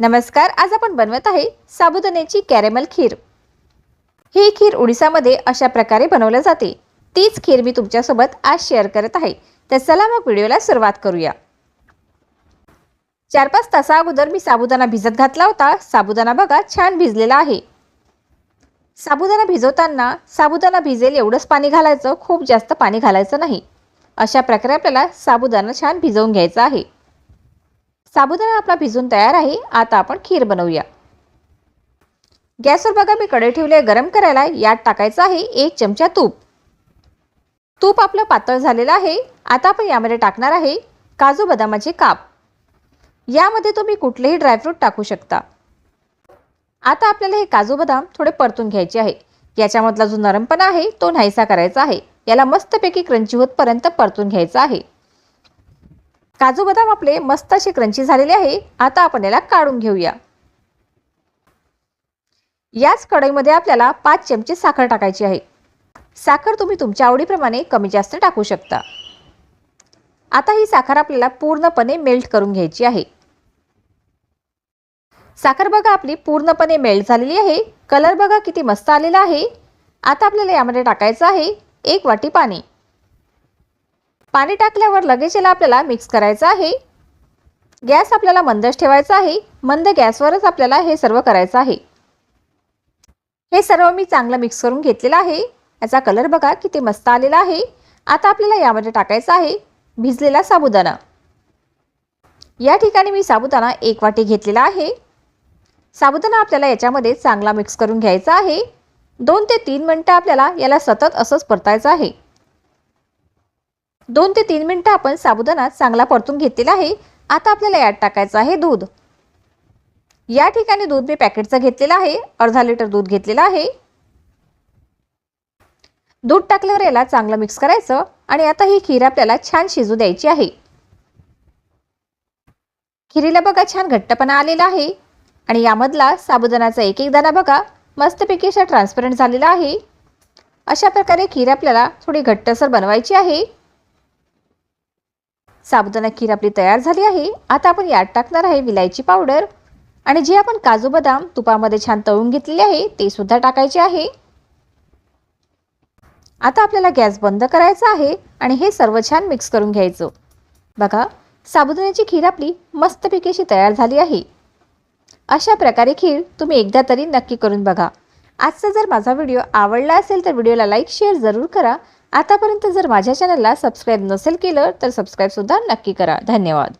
नमस्कार आज आपण बनवत आहे साबुदाण्याची कॅरेमल खीर. ही खीर उडीसामध्ये अशा प्रकारे बनवल्या जाते. तीच खीर मी तुमच्यासोबत आज शेअर करत आहे. तर चला मग व्हिडिओला सुरुवात करूया. चार पाच तासा अगोदर मी साबुदाणा भिजत घातला होता. साबुदाणा बघा छान भिजलेला आहे. साबुदाणा भिजवताना साबुदाणा भिजेल एवढंच पाणी घालायचं खूप जास्त पाणी घालायचं नाही. अशा प्रकारे आपल्याला साबुदाणा छान भिजवून घ्यायचा आहे. साबुदाणा आपला भिजून तयार आहे. आता आपण खीर बनवूया. गॅसवर बघा मी कढई ठेवले गरम करायला यात टाकायचं आहे एक चमचा तूप. तूप आपलं पातळ झालेलं आहे. आता आपण यामध्ये टाकणार आहे काजू बदामाचे काप. यामध्ये तुम्ही कुठलेही ड्रायफ्रूट टाकू शकता. आता आपल्याला हे काजू बदाम थोडे परतून घ्यायचे आहे. याच्यामधला जो नरमपणा आहे तो नाहीसा करायचा आहे. याला मस्तपैकी क्रंची होतपर्यंत परतून घ्यायचा आहे. काजू बदाम आपले मस्त असे क्रंची झालेले आहे. आता आपण याला काढून घेऊया. याच कढईमध्ये आपल्याला पाच चमचे साखर टाकायची आहे. साखर तुम्ही तुमच्या आवडीप्रमाणे कमी जास्त टाकू शकता. आता ही साखर आपल्याला पूर्णपणे मेल्ट करून घ्यायची आहे. साखर बघा आपली पूर्णपणे मेल्ट झालेली आहे. कलर बघा किती मस्त आलेला आहे. आता आपल्याला यामध्ये टाकायचं आहे एक वाटी पाणी. पाणी टाकल्यावर लगेच याला आपल्याला मिक्स करायचं आहे. गॅस आपल्याला मंदच ठेवायचा आहे. मंद गॅसवरच आपल्याला हे सर्व करायचं आहे. हे सर्व मी चांगलं मिक्स करून घेतलेलं आहे. याचा कलर बघा किती मस्त आलेला आहे. आता आपल्याला यामध्ये टाकायचं आहे. भिजलेला साबुदाणा. या ठिकाणी मी साबुदाणा एक वाटी घेतलेला आहे. साबुदाणा आपल्याला याच्यामध्ये चांगला मिक्स करून घ्यायचा आहे. दोन ते तीन मिनटं आपल्याला याला सतत असंच परतायचं आहे. दोन ते तीन मिनटं आपण साबुदाणा चांगला परतून घेतलेला आहे. आता आपल्याला यात टाकायचं आहे दूध. या ठिकाणी दूध मी पॅकेटचं घेतलेलं आहे. अर्धा लिटर दूध घेतलेलं आहे. दूध टाकल्यावर याला चांगलं मिक्स करायचं आणि आता ही खीर आपल्याला छान शिजू द्यायची आहे. खिरीला बघा छान घट्टपणा आलेला आहे. आणि यामधला साबुदाणाचा एक एक दाणा बघा मस्तपैकी असा ट्रान्सपरंट झालेला आहे. अशा प्रकारे खीर आपल्याला थोडी घट्टसर बनवायची आहे. साबुदाणा खीर आपली तयार झाली आहे. आता आपण यात टाकणार आहे विलायची पावडर. आणि जे आपण काजू बदाम तुपामध्ये छान तळून घेतलेले आहे ते सुद्धा टाकायचे आहे. आता आपल्याला गॅस बंद करायचा आहे आणि हे सर्व छान मिक्स करून घ्यायचं. बघा साबुदाण्याची खीर आपली मस्तपैकी अशी तयार झाली आहे. अशा प्रकारे खीर तुम्ही एकदा तरी नक्की करून बघा. आजचा जर माझा व्हिडिओ आवडला असेल तर व्हिडिओला लाईक शेअर जरूर करा. आतापर्यंत जर माझ्या चॅनलला सबस्क्राईब नसेल केलं तर सबस्क्राईबसुद्धा नक्की करा. धन्यवाद.